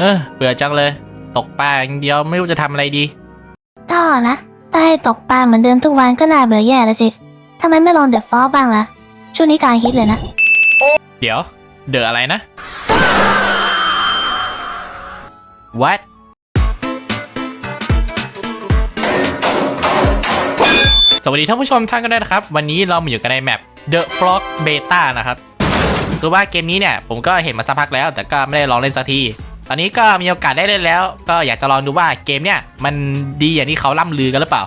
เออเบื่อจังเลย ตกปลาอย่างเดียวไม่รู้จะทำอะไรดีก็นะถ้าให้ตกปลาเหมือนเดิมทุกวันก็น่าเบื่อแย่แล้วสิทำไมไม่ลองเดอะฟอบ้างล่ะ ช่วงนี้กำลารฮิตเลยนะ เดี๋ยว เดอะอะไรนะ what สวัสดีท่านผู้ชมท่านกันด้วยนะครับ วันนี้เรามาอยู่กันในแมป The Frog Beta นะครับคือว่าเกมนี้เนี่ย ผมก็เห็นมาสักพักแล้ว แต่ก็ไม่ได้ลองเล่นสักที ตอนนี้ก็มีโอกาสได้เล่นแล้ว ก็อยากจะลองดูว่าเกมเนี่ยมันดีอย่างที่เขาล่ำลือกันหรือเปล่า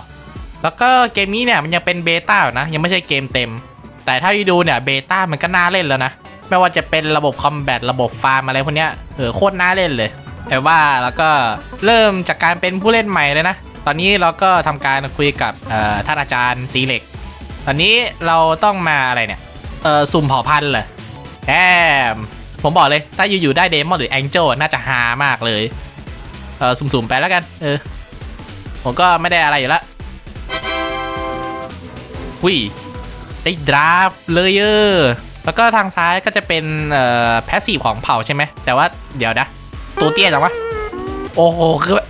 แล้วก็เกมนี้เนี่ยมันยังเป็นเบต้านะยังไม่ใช่เกมเต็ม แต่ถ้าที่ดูเนี่ยเบต้ามันก็น่าเล่นแล้วนะไม่ว่าจะเป็นระบบคอมแบทระบบฟาร์มอะไรพวกเนี้ยเออโคตรน่าเล่นเลยแต่ว่าแล้วก็เริ่มจากการเป็นผู้เล่นใหม่เลยนะ ตอนนี้เราก็ทำการคุยกับท่านอาจารย์ตีเหล็ก ตอนนี้เราต้องมาอะไรเนี่ยเออสุ่มเผ่าพันธุ์เหรอแอม ผมบอกเลย ถ้าอยู่ๆได้เดมอนหรือแองเจิลน่าจะฮามากเลย เออสุ่มๆไปแล้วกัน เออ ผมก็ไม่ได้อะไรอยู่ละหุยได้ดราฟเลยเออแล้วก็ทางซ้ายก็จะเป็นเอ่อแพสซีฟของเผ่าใช่ไหม แต่ว่าเดี๋ยวนะ ตัวเตี้ยจังวะ โอ้โห คือแบบ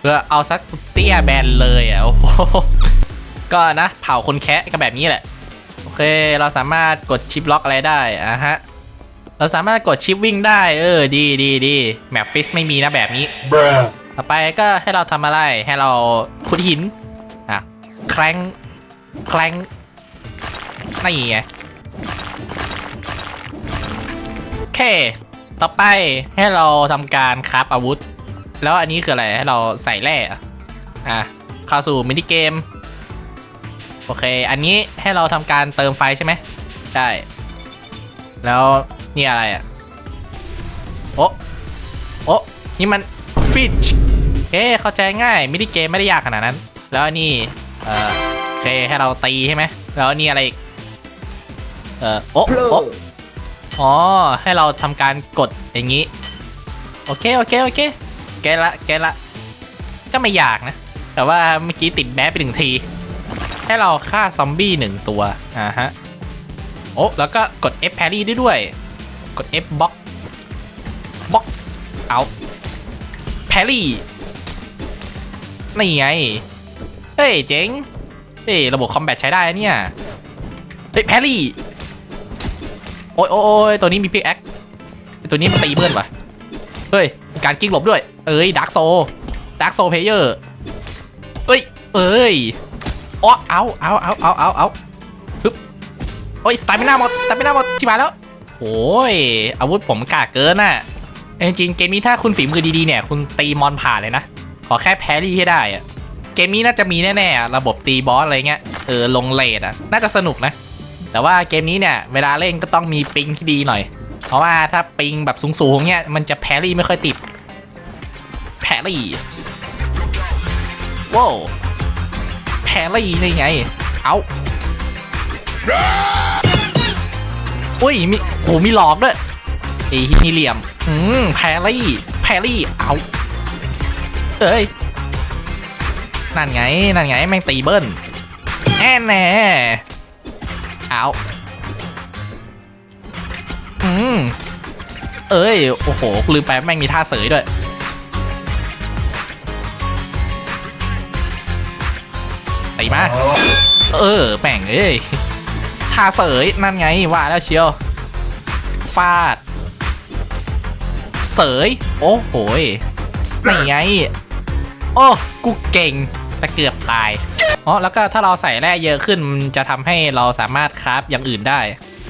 เพื่อเอาสักเตี้ยแบนเลยอะ โอ้โห ก็นะ เผาคนแคะก็แบบนี้แหละ โอเค เราสามารถกดชิปล็อกอะไรได้อะฮะ เราสามารถกดชิปวิ่งได้ เออ ดีดีดีแมปฟิสไม่มีนะแบบนี้ Bruh. ต่อไปก็ให้เราทำอะไร ให้เราขุดหิน อะ แครงแครงนี่ไงโอเค ต่อไปให้เราทำการคราฟอาวุธ แล้วอันนี้คืออะไร ให้เราใส่แร่อะอะ เข้าสู่มินิเกม โอเค อันนี้ให้เราทำการเติมไฟใช่ไหมใช่แล้ว นี่อะไรอะ โอ้โอ้นี่มันฟิชเอ๊เข้าใจง่ายมินิเกมไม่ได้ยากขนาดนั้น แล้วอันนี่ เออโอเคให้เราตีใช่ไหม แล้วอันนี่อะไรอีก เออโอะโอะอ๋อ ให้เราทำการกดอย่างนี้ โอเค โอเค โอเค แกละ แกละ ก็ไม่ยากนะ แต่ว่าเมื่อกี้ติดแม้ไปหนึ่งที ให้เราฆ่าซอมบี้หนึ่งตัว อ่าฮะ โอ้แล้วก็กด F parry ได้ด้วย กด F block block เอาแพรี่นี่ไง เฮ้ยเจ๋ง เฮ้ยระบบคอมแบทใช้ได้เนี่ย เฮ้ยแพรี่ โอ้ยโอ้ยตัวนี้มีพิกแอคตัวนี้มันตีเบิ้ลวะเฮ้ยมีการกิ้งหลบด้วย เอ้ยดักโซดักโซเพเยอร์เอ้ย เอ้ยอ๋อเอาเอาเอาเอาเอาเอาฮึบโอ้ยสตาร์ไม่น่าหมดสตาร์ไม่น่าหมดชิบหายแล้ว โอ้ยอาวุธผมกากเกินน่ะจริงเกมนี้ถ้าคุณฝีมือดีๆเนี่ย คุณตีมอนผ่านเลยนะ ขอแค่แพรี่ให้ได้อะเกมนี้น่าจะมีแน่ๆ ระบบตีบอสอะไรเงี้ย เออ ลงเลดอะน่าจะสนุกนะ แต่ว่าเกมนี้เนี่ย เวลาเล่นก็ต้องมีปิงที่ดีหน่อย เพราะว่าถ้าปิงแบบสูงๆเนี่ย มันจะแพรี่ไม่ค่อยติด แพรี่ว้าวแพรี่นี่ไง เอา อุ้ยมีโหมีหลอกด้วยไอ้ฮินี่เหลี่ยมอืมแพรี่แพรี่เอาเอ้ยนั่นไงนั่นไงแม่งตีเบิ้ลแอนแน่เอาอืมเอ้ยโอ้โหลืมไปแม่งมีท่าเสยด้วยตีมาเออแม่งเอ้ย ท่าเสยนั่นไงว่าแล้วเชียวฟาด เสย โอ้โหยนี่ไง โอ้กูเก่งแต่เกือบตายอ๋อแล้วก็ถ้าเราใส่แร่เยอะขึ้นมันจะทำให้เราสามารถคราฟอย่างอื่นได้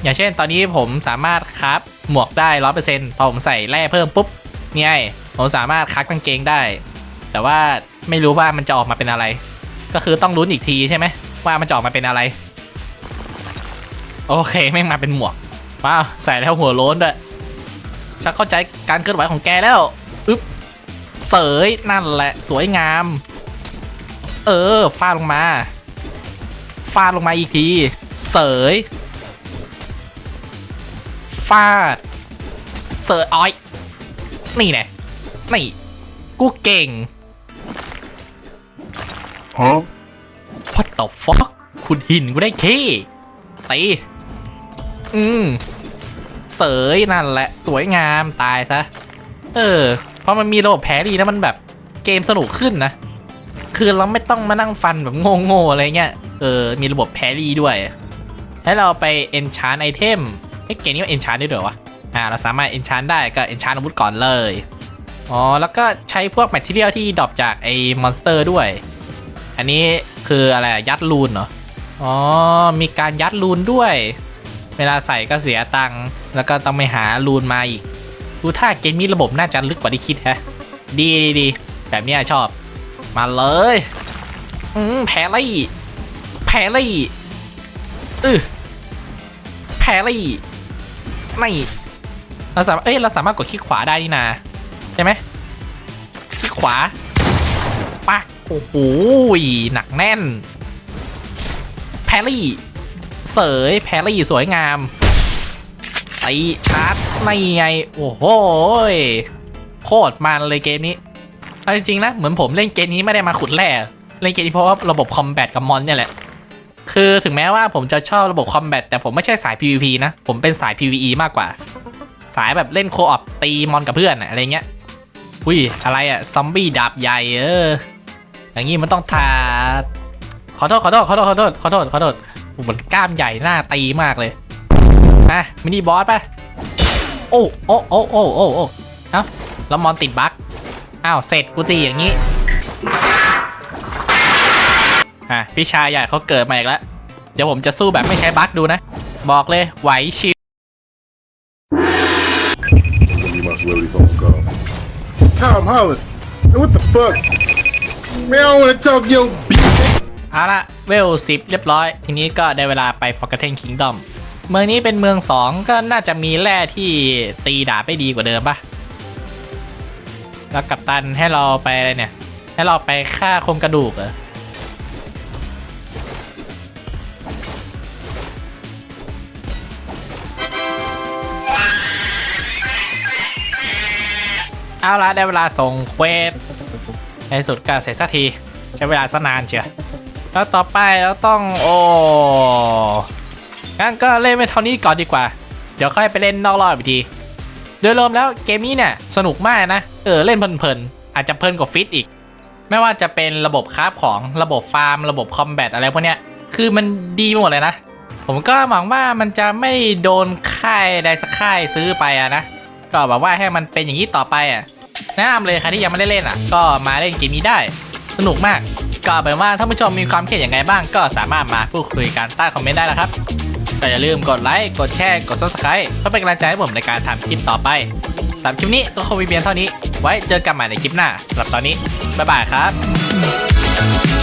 อย่างเช่น ตอนนี้ผมสามารถคราฟหมวกได้ร้อยเปอร์เซ็นต์พอผมใส่แร่เพิ่มปุ๊บเนี่ยผมสามารถคราฟกางเกงได้ แต่ว่าไม่รู้ว่ามันจะออกมาเป็นอะไร ก็คือต้องลุ้นอีกทีใช่ไหมว่ามันจะออกมาเป็นอะไร โอเคแม่งมาเป็นหมวกว้าวใส่แล้วหัวโล้นด้วยชักเข้าใจการเคลื่อนไหวของแกแล้วอึ๊บเสยนั่นแหละสวยงาม เออฟาดลงมาฟาดลงมาอีกที เสยฟาด เสยอ้อย นี่แน่นี่ กูเก่ง Huh? What the fuck คุณหินกูได้เคตี อืมเสยนั่นแหละ สวยงามตายซะ เออ เพราะมันมีระบบแพ้ดีนะมันแบบเกมสนุกขึ้นนะ คือเราไม่ต้องมานั่งฟันแบบโง่ๆอะไรเงี้ย เออ มีระบบแพรี่ด้วยให้เราไป enchant item เอ๊ะเกมนี้มัน enchant ได้ด้วยวะ อ่า เราสามารถ enchant ได้ก็ enchant อาวุธก่อนเลย อ๋อ แล้วก็ใช้พวก material ที่ดรอปจากไอ้ monster ด้วย อันนี้คืออะไรยัดรูนเหรอ อ๋อ มีการยัดรูนด้วย เวลาใส่ก็เสียตังค์แล้วก็ต้องไปหารูนมาอีก ดูถ้าเกมนี้ระบบน่าจะลึกกว่าที่คิดแฮะ ดีดีดีแบบนี้ชอบ มาเลย อืมแพรี่แพรี่อือแพรี่ไม่เราสามารถเอ้ยเราสามารถกดคลิกขวาได้นี่นาใช่ไหมคลิกขวาปักโอ้โหหนักแน่นแพรรี่ เสยแพรรี่สวยงามตีชาร์จไม่ไง โอ้โหโคตรมันเลยเกมนี้เอาจริงๆนะ เหมือนผมเล่นเกมนี้ไม่ได้มาขุดแร่เล่นเกมนี้เพราะว่าระบบคอมแบทกับมอนเนี่ยแหละ คือถึงแม้ว่าผมจะชอบระบบคอมแบทแต่ผมไม่ใช่สาย PVP นะ ผมเป็นสาย PVE มากกว่า สายแบบเล่นโคออปตีมอนกับเพื่อนอะไรเงี้ยอุ้ยอะไรอะซอมบี้ดาบใหญ่เอออย่างงี้มันต้องทาขอโทษขอโทษขอโทษขอโทษขอโทษขอโทษ เหมือนกล้ามใหญ่หน้าตีมากเลยอะมินิบอสป่ะ โอ้โอ้โอ้โอ้โอ้โอ้เอ้าแล้วมอนติดบั๊กอ้าวเสร็จกูตีอย่างนี้อะพี่ชายใหญ่เขาเกิดมาอีกแล้ว เดี๋ยวผมจะสู้แบบไม่ใช้บั๊กดูนะ บอกเลยไหวชิว You must really don't go. Tom Holland, man, what the fuck? Man, I don't wanna talk your bitch. เอาละเวลสิบเรียบร้อย ทีนี้ก็ได้เวลาไป Forgotten Kingdom เมืองนี้เป็นเมือง 2 ก็น่าจะมีแร่ที่ตีดาบได้ดีกว่าเดิมปะแล้วกัปตันให้เราไปอะไรเนี่ย ให้เราไปฆ่าโครงกระดูกเหรอเอาละได้เวลาส่งเควสในสุดก็เสร็จสักที ใช้เวลาสนานเชียว แล้วต่อไปเราต้องโอ้งั้นก็เล่นไปเท่านี้ก่อนดีกว่า เดี๋ยวค่อยไปเล่นนอกรอบอีกที โดยรวมแล้วเกมนี้เนี่ยสนุกมากนะ เออเล่นเพลินๆ อาจจะเพลินกว่าฟิตอีก ไม่ว่าจะเป็นระบบคราฟของระบบฟาร์ม ระบบคอมแบทอะไรพวกเนี้ย คือมันดีหมดเลยนะ ผมก็หวังว่ามันจะไม่โดนค่ายใดสักค่ายซื้อไปอะนะ ก็แบบว่าให้มันเป็นอย่างนี้ต่อไปอะแนะนำเลยใครที่ยังไม่ได้เล่นอะ ก็มาเล่นเกมนี้ได้ สนุกมาก ก็เอาเป็นว่าท่านผู้ชมมีความคิดอย่างไรบ้าง ก็สามารถมาพูดคุยกันใต้คอมเมนต์ได้นะครับก็อย่าลืมกดไลค์ กดแชร์ กด subscribe เพื่อเป็นกำลังใจให้ผมในการทำคลิปต่อไปสำหรับคลิปนี้ก็คงมีเพียงเท่านี้ ไว้เจอกันใหม่ในคลิปหน้าสำหรับตอนนี้ บ๊ายบายครับ